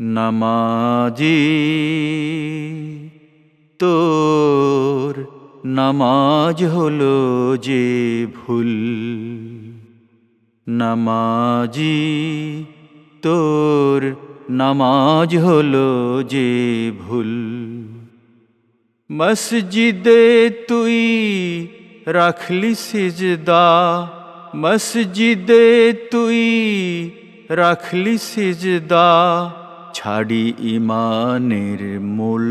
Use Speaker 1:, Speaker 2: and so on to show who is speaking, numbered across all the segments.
Speaker 1: নামাজি তোর নামাজ হলো যে ভুল। নামাজি তোর নামাজ হলো যে ভুল। মসজিদে তুই রাখলি সিজদা। মসজিদে তুই রাখলি সিজদা। ছাড়ি ইমানের মূল।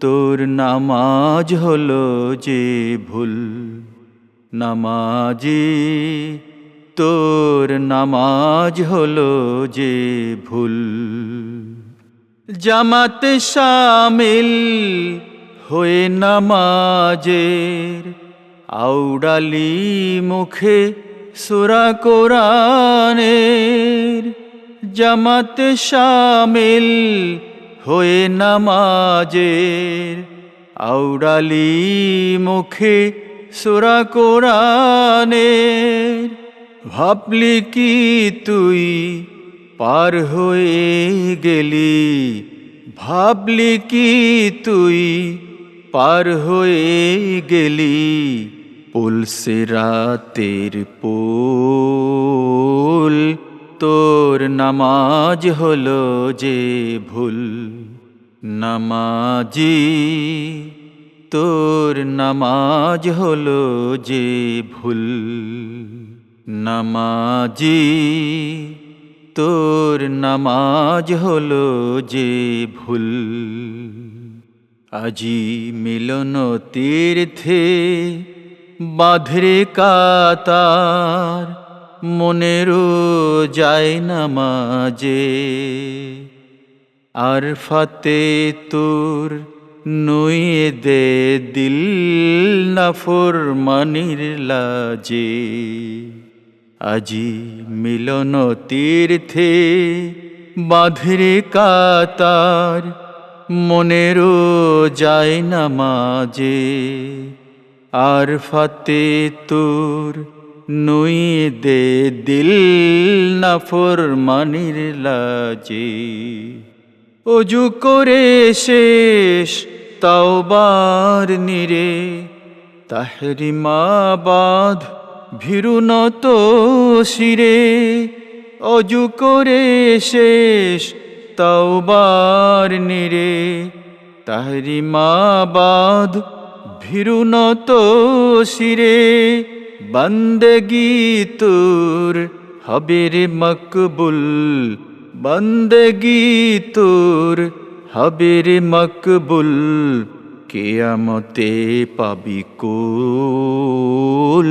Speaker 1: তোর নামাজ হলো যে ভুল। নামাজি তোর নামাজ হলো যে ভুল। জামাতে সামিল হয়ে নামাজের আউডালি মুখে সুরা কোরআনের জামাতে শামিল হয়ে নামাজের আউডালি মুখে সুরা কোরআনের। ভাবলি কি তুই পার হয়ে গেলি? ভাবলি কি তুই পার হয়ে গেলি? পুলসে রাতের পোল তোর নামাজ হলো যে ভুল। নামাজি, তোর নামাজ হলো যে ভুল। নামাজি, তোর নামাজ হলো যে ভুল। আজি মিলন তীর্থে বাঁধরে কাতার মনেরও যায় নামাজে আর ফাতে তোর নইয়ে দে দিল নাফর মানির লাজে। আজি মিলন তীর্থে বাঁধরে কাতার মনেরও যায় না মাঝে। আর ফাতে তোর নইয়ে দে দিল নাফর মানির লাজে। অজু করে শেষ তাওবার নিরে। তাহরিমাবাদ ভীরুনত শিরে। অজু করে শেষ তাওবার নিরে। তাহরিমাবাদ ভীরুনত শিরে। বন্দগি তোর হবে রে মকবুল বন্দগি তোর হবে রে মকবুল, কেয়ামতে পাবি কুল।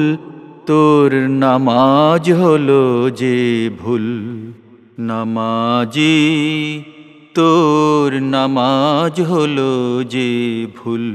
Speaker 1: তোর নামাজ হলো যে ভুল, নামাজি তোর নামাজ হলো যে ভুল।